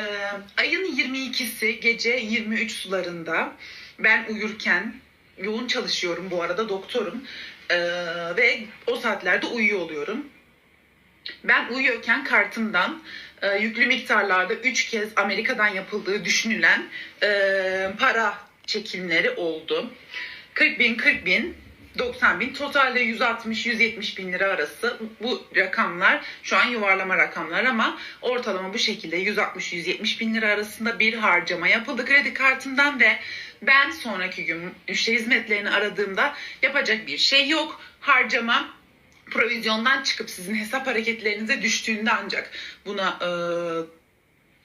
Ee, ayın 22'si gece 23 sularında ben uyurken yoğun çalışıyorum bu arada doktorum Ee, ve o saatlerde uyuyor oluyorum. Ben uyuyorken kartımdan e, yüklü miktarlarda 3 kez Amerika'dan yapıldığı düşünülen e, para çekimleri oldu. 40 bin, 40 bin, 90 bin, totalde 160-170 bin lira arası bu rakamlar şu an yuvarlama rakamlar ama ortalama bu şekilde 160-170 bin lira arasında bir harcama yapıldı kredi kartından ve ben sonraki gün müşteri hizmetlerini aradığımda yapacak bir şey yok. Harcama provizyondan çıkıp sizin hesap hareketlerinize düştüğünde ancak buna e,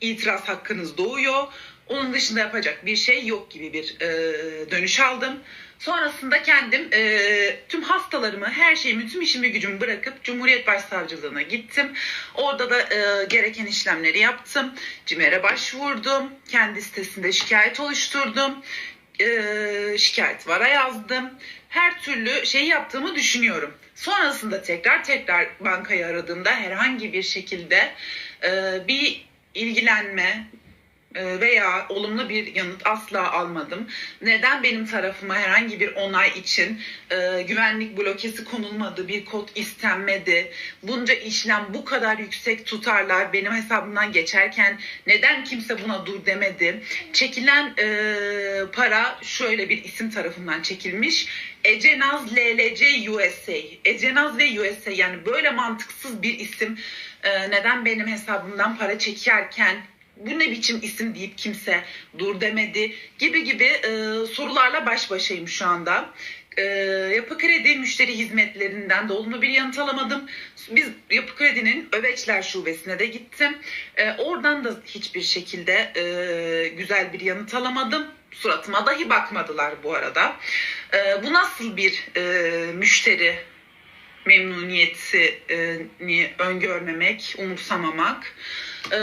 itiraz hakkınız doğuyor. Onun dışında yapacak bir şey yok gibi bir e, dönüş aldım. Sonrasında kendim e, tüm hastalarımı, her şeyimi, tüm işimi gücümü bırakıp Cumhuriyet Başsavcılığına gittim. Orada da e, gereken işlemleri yaptım. CİMER'e başvurdum. Kendi sitesinde şikayet oluşturdum. E, şikayet vara yazdım. Her türlü şeyi yaptığımı düşünüyorum. Sonrasında tekrar tekrar bankayı aradığımda herhangi bir şekilde e, bir ilgilenme, veya olumlu bir yanıt asla almadım. Neden benim tarafıma herhangi bir onay için e, güvenlik blokesi konulmadı, bir kod istenmedi, bunca işlem bu kadar yüksek tutarlar benim hesabımdan geçerken neden kimse buna dur demedi? Çekilen e, para şöyle bir isim tarafından çekilmiş. Ecenaz LLC USA. Ecenaz ve USA yani böyle mantıksız bir isim e, neden benim hesabımdan para çekerken bu ne biçim isim deyip kimse dur demedi gibi gibi e, sorularla baş başayım şu anda. E, Yapı Kredi müşteri hizmetlerinden de olumlu bir yanıt alamadım. Biz Yapı Kredi'nin Öveçler Şubesi'ne de gittim. E, oradan da hiçbir şekilde e, güzel bir yanıt alamadım. Suratıma dahi bakmadılar bu arada. E, bu nasıl bir e, müşteri memnuniyetini öngörmemek, umursamamak. Ee,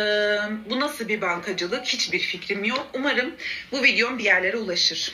bu nasıl bir bankacılık hiçbir fikrim yok. Umarım bu videom bir yerlere ulaşır.